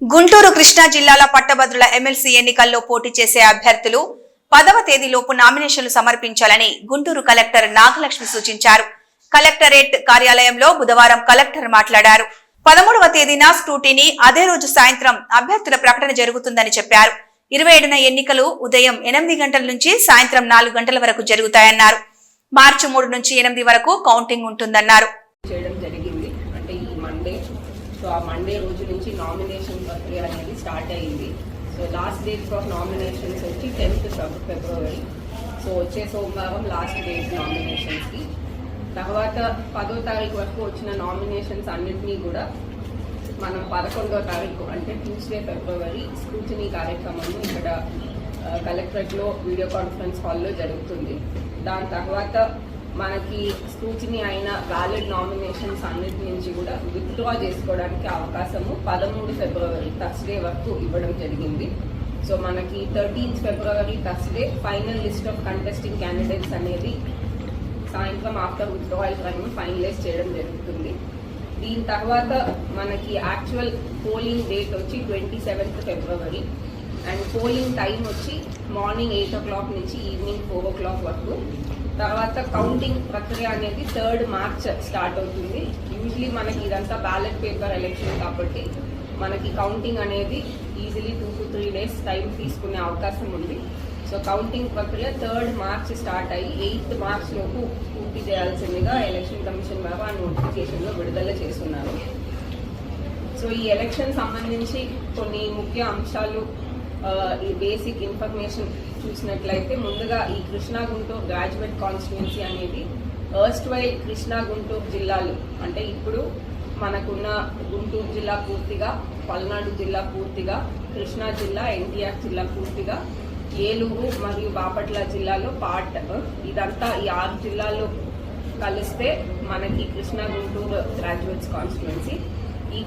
గుంటూరు కృష్ణా జిల్లాల పట్టభద్రుల ఎమ్మెల్సీ ఎన్నికల్లో పోటీ చేసే అభ్యర్థులు పదవ తేదీలోపు నామినేషన్లు సమర్పించాలని గుంటూరు కలెక్టర్ నాగలక్ష్మి సూచించారు. కలెక్టరేట్ కార్యాలయంలో బుధవారం కలెక్టర్ మాట్లాడారు. పదమూడవ తేదీన స్క్రూటీని అదే రోజు సాయంత్రం అభ్యర్థుల ప్రకటన జరుగుతుందని చెప్పారు. ఇరవై ఏడున ఎన్నికలు ఉదయం ఎనిమిది గంటల నుంచి సాయంత్రం నాలుగు గంటల వరకు జరుగుతాయన్నారు. మార్చి మూడు నుంచి ఎనిమిది వరకు కౌంటింగ్ ఉంటుందన్నారు చేయడం జరిగింది అంటే ఈ మండే సో ఆ మండే రోజు నుంచి నామినేషన్ ప్రక్రియ అనేది స్టార్ట్ అయ్యింది. So last date of nominations వచ్చి టెన్త్ ఫిబ్రవరి సో వచ్చే సోమవారం లాస్ట్ డేట్ నామినేషన్స్కి తర్వాత పదో తారీఖు వరకు వచ్చిన నామినేషన్స్ అన్నింటినీ కూడా మనం పదకొండో తారీఖు అంటే ట్యూస్డే ఫిబ్రవరి స్క్రూటినీ కార్యక్రమం ఇక్కడ కలెక్టరేట్లో వీడియో కాన్ఫరెన్స్ హాల్లో జరుగుతుంది. దాని తర్వాత మనకి స్క్రూటినీ అయిన వ్యాలిడ్ నామినేషన్స్ అన్నిటి నుంచి కూడా విత్డ్రా చేసుకోవడానికి అవకాశము పదమూడు ఫిబ్రవరి థర్స్డే వరకు ఇవ్వడం జరిగింది. సో మనకి thirteenth February Thursday final list of contesting candidates అనేది సాయంత్రం ఆఫ్టర్ విత్డ్రాయల్ టైం ఫైనలైజ్ చేయడం జరుగుతుంది. దీని తర్వాత మనకి యాక్చువల్ పోలింగ్ డేట్ వచ్చి twenty seventh February. And polling time వచ్చి మార్నింగ్ ఎయిట్ ఓ క్లాక్ నుంచి ఈవినింగ్ ఫోర్ ఓ క్లాక్ వరకు. తర్వాత కౌంటింగ్ ప్రక్రియ అనేది థర్డ్ మార్చ్ స్టార్ట్ అవుతుంది. యూజువలీ మనకి ఇదంతా బ్యాలెట్ పేపర్ ఎలక్షన్ కాబట్టి మనకి కౌంటింగ్ అనేది easily two to three days time తీసుకునే అవకాశం ఉంది. సో కౌంటింగ్ ప్రక్రియ థర్డ్ మార్చ్ స్టార్ట్ అయ్యి ఎయిత్ మార్చ్ లోపు పూర్తి చేయాల్సిందిగా ఎలక్షన్ కమిషన్ వారు ఆ నోటిఫికేషన్లో విడుదల చేస్తున్నారు. సో ఈ ఎలక్షన్ సంబంధించి కొన్ని ముఖ్య అంశాలు ఈ బేసిక్ ఇన్ఫర్మేషన్ చూసినట్లయితే ముందుగా ఈ కృష్ణా గుంటూరు గ్రాడ్యుయేట్ కాన్స్టిట్యున్సీ అనేది ఫస్ట్ వైల్ కృష్ణా గుంటూరు జిల్లాలు. అంటే ఇప్పుడు మనకున్న గుంటూరు జిల్లా పూర్తిగా పల్నాడు జిల్లా పూర్తిగా కృష్ణా జిల్లా ఎన్టీఆర్ జిల్లా పూర్తిగా ఏలూరు మరియు బాపట్ల జిల్లాలో పార్ట్ ఇదంతా ఈ ఆరు జిల్లాల్లో కలిస్తే మనకి కృష్ణా గుంటూరు గ్రాడ్యుయేట్స్ కాన్స్టిట్యున్సీ ఈ